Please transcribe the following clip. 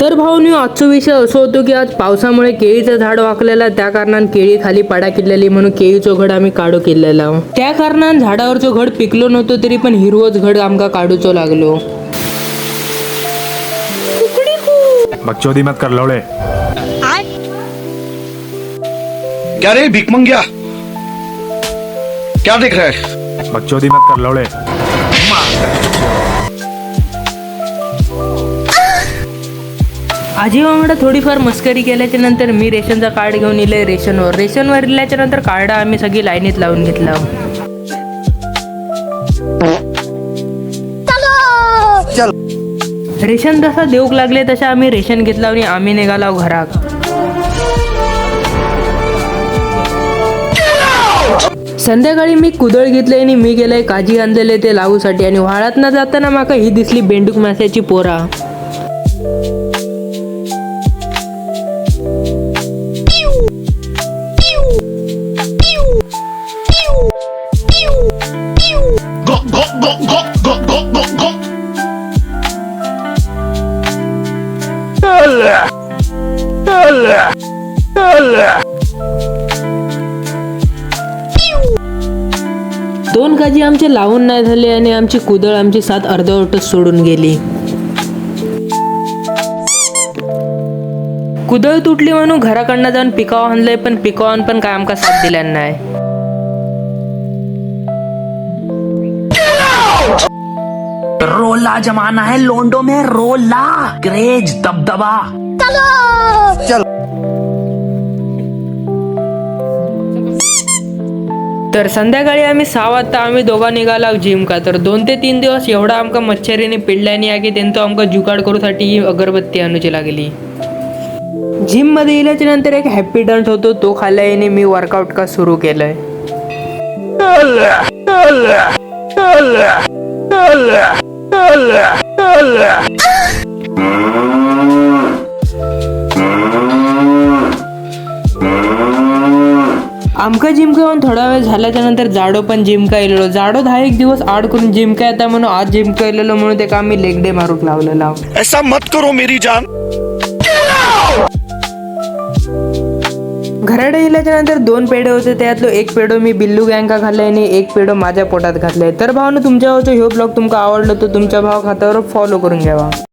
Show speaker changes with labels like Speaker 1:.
Speaker 1: तर भाऊनी आजचा विषय असं होतो की आज पावसामुळे केळीचं झाड वाकलेलं त्या कारणान केळी खाली पडा किल्लेली म्हणून केळीचो घड आम्ही काढू किल्लेला. त्या कारणान झाडावरचो घड पिकलो नव्हतो तरी पण हिरवोच घड आमका काढूचो लागलो.
Speaker 2: बकचोदी मत कर
Speaker 3: क्या रे भिक मंगिया क्या देख रहा है?
Speaker 2: बकचोदी मत कर
Speaker 1: आजी वांगडा थोडीफार मस्करी केल्याच्यानंतर मी रेशनचा कार्ड घेऊन इले रेशनवर. रेशनवर इल्याच्या नंतर कार्ड आम्ही सगळी लाईनीत लावून घेतला. रेशन जसा देऊक लागले तशा आम्ही रेशन घेतला आणि आम्ही निघाला घरात संध्याकाळी मी कुदळ घेतले आणि मी गेलोय काजी आणलेले ते लावूसाठी आणि व्हाळात न जाताना माका ही दिसली बेंडूक माश्याची पोरा. दोन काजी आमचे लावून नाही झाले आणि आमची कुदळ आमची सात अर्धवटच सोडून गेली. कुदळ तुटली म्हणून घराकडनं जाऊन पिकाव आणलंय पण पिकावान पण काय आमका साथ दिला नाही.
Speaker 4: रोला जमाना है लोंडो में रोला क्रेज दबदबा.
Speaker 1: तर संध्याकाळी आम्ही सहा वाजता आम्ही दोघा निघाला जिम का. तर दोन ते तीन दिवस एवढा आमका मच्छरीने पिडल्याने या की त्यांचं आमका जुगाड करूसाठी ही अगरबत्ती आणूची लागली. जिममध्ये येल्याच्या नंतर एक हॅपी डंट होतो तो खाल्ल्याने मी वर्कआउट का सुरू केलंय. आमका जिमका येऊन थोडा वेळ झाल्याच्यानंतर जाडो पण जिमका येलेलो. जाडो दहा एक दिवस आड करून जिमका येता म्हणून आज जिमका येलेलो म्हणून ते आम्ही लेग डे मारूक लावलेला.
Speaker 3: ऐसा मत करो मेरी जान.
Speaker 1: घराडे येल्याच्या नंतर दोन पेढे होते त्यातलो एक पेढो मी बिल्लू गँका घातलाय आणि एक पेढो माझ्या पोटात घातलाय. तर भावनं तुमच्या ह्यो ब्लॉग तुमका आवडलं तर तुमच्या भाव खात्यावर फॉलो करून घ्यावा.